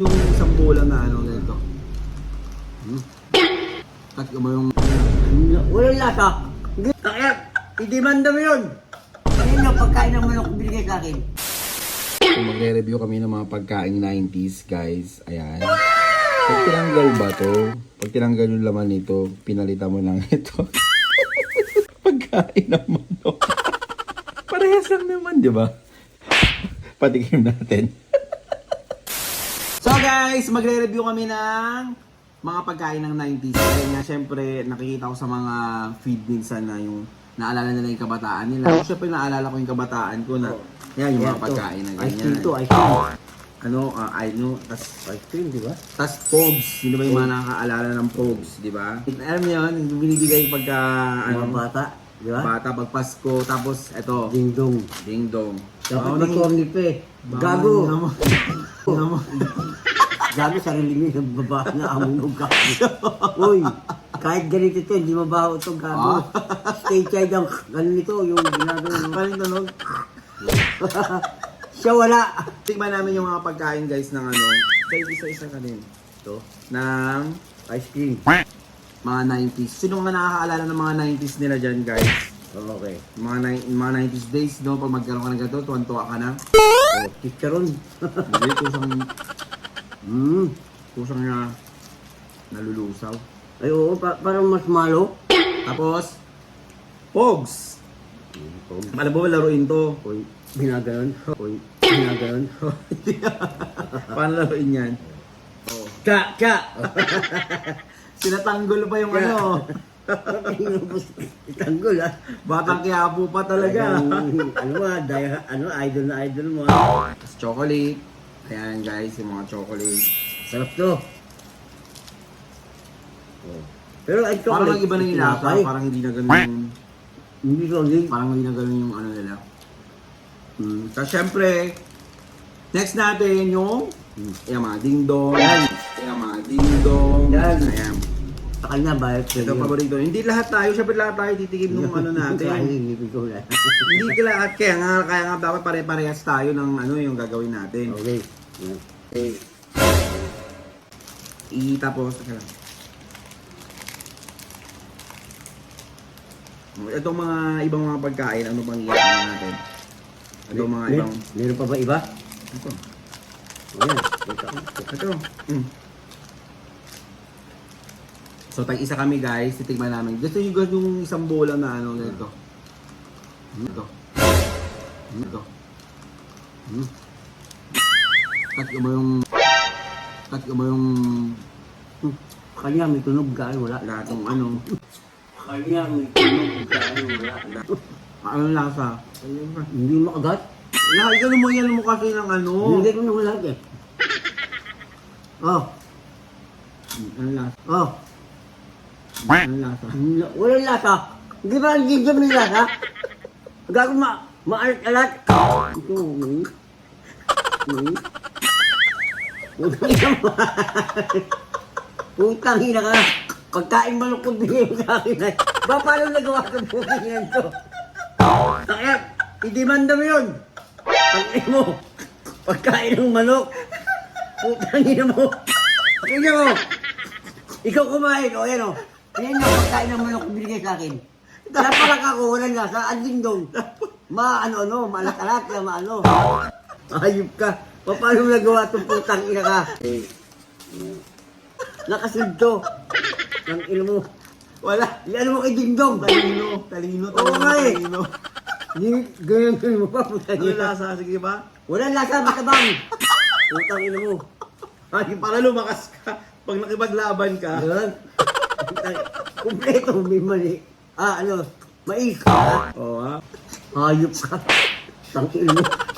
Yung isang bola na ano nito. Hmm. At mo yung... Walang lasa. Kaya, hindi man dami yun. Ayun yung pagkain ng manok binigay sa akin. So, magre-review kami ng mga pagkain 90s, guys. Ayan. Pag tinanggal ba to? Pag tinanggal yung laman nito, pinalitan mo lang ito. pagkain ng manok. Parehas lang naman, di ba? Patikim natin. Guys, magre-review kami ng mga pagkain ng 90s. Kaya nga, syempre, nakikita ko sa mga feed minsan na yung naalala nila yung kabataan nila. Ako, syempre, naalala ko yung kabataan ko na yan, yung mga to. pagkain na Ice cream ganyan. to, ice cream. Ano, ah, I know, tas, Ice cream, di ba? tas pogs. Sino ba yung mga nakakaalala ng pogs, di ba? Alam mo yun, yung binibigay pagka, Mga ano, bata, di ba? bata, pag Pasko, tapos, eto, Ding dong. ding dong. Dapat Bawal yung- matorni pa eh. Gago. Gago sarili mo yung babae na amunog ka. Uy, kahit ganito to, hindi mabaho to, gago. Stay child ang ganito, yung ginagawa. no? Yung tunog? Siya wala. Tingnan namin yung mga pagkain guys ng ano. Kaya isa-isa ka din. Ito, Ng ice cream. mga 90s. Sino nga nakakaalala ng mga 90s nila dyan guys? Okay. Mga, ni- mga 90s days, no? Pag magkaroon ka ng ganito, tuwan-tuwa ka na. Oh, chicharon. Hindi, kusang, Hmm. kusang na nalulusaw. Ay, oo, pa- parang mas malo. Tapos, Pogs. Alam mo ba laruin to? Uy, ginaganon. Uy, ginaganon. Paano laruin yan? Oh. Ka, ka. Sinatanggol pa yung Yeah. ano. Itanggol ah. Batang kiyapo pa talaga. Talagang, ano ba, daya, ano, idol na idol mo ah. Tapos chocolate. Ayan guys, yung mga chocolate. Sarap to. Oh. Pero ay Parang chocolate. iba na yung lasa. Parang hindi na ganun yung... Hindi solid. Parang hindi na ganun yung ano nila. Hmm. Tapos syempre, next natin yung... Hmm. Yung mga ding-dong. Yung mga ding-dong. Yan. Ayan. Sa kanya, bayad sa Ito paborito. Hindi lahat tayo, syempre lahat tayo titikim ng ano natin. Hindi ko na. Hindi ka lahat. Kaya nga, kaya nga dapat pare-parehas tayo ng ano yung gagawin natin. Okay. Okay. I tapos, teka lang. Itong mga ibang mga pagkain, ano bang iyan natin? Itong mga Mer- ibang... Meron pa ba iba? Ito. Ayan. Ito. Mm. So, tag-isa kami guys, titigman namin. Gusto nyo guys yung isang bola na ano nito. Ito. Ito. Hmm. Tat mo yung... Tat mo yung... Hmm. Kanya may tunog ka, wala. Lahat ng ano... Kanya may tunog ka, wala. Ano lasa? Hindi makagat. Lahat, ganun mo yan mo kasi ng ano. Hindi ko naman lahat eh. Oh, Ano lasa? oh. Ano lasa? Wala- Walang lasa. Hindi ba ang gigam ng lasa? Gago ma maalat-alat. Ito, hmm. Hmm. Putang ina mo. Putang ina ka. Pagkain malukod bigay mo sa akin. Ba, paano nagawa ka putang ina to? Kaya, hindi man dami yun. Pagkain mo. Pagkain ng manok. Putang ina mo. Tingnan mo. Ikaw kumain, o yan o. Yan yung pagkain ng manok binigay sa akin. Napalag ako, walang lasa, anding dong. Ma, ano, ano, maalat-alat, na maano. Ayup ka. Pa- Paano mo nagawa itong putang ina ka? Eh, nakasunod to. Ang ina mo. Wala. Yan mo kay Dingdong. Talino. Talino. Oo Talino. nga eh. Talino. Ganyan ganyan mo pa, putang Ano ina. lasa? Sige ba? Walang lasa, matabang. Putang ina mo. Ay, para lumakas ka. Pag nakipaglaban ka. Yan. Kumpleto, may mali. Ah, ano, mais. Oo ha. Hayop ka. Tangin mo.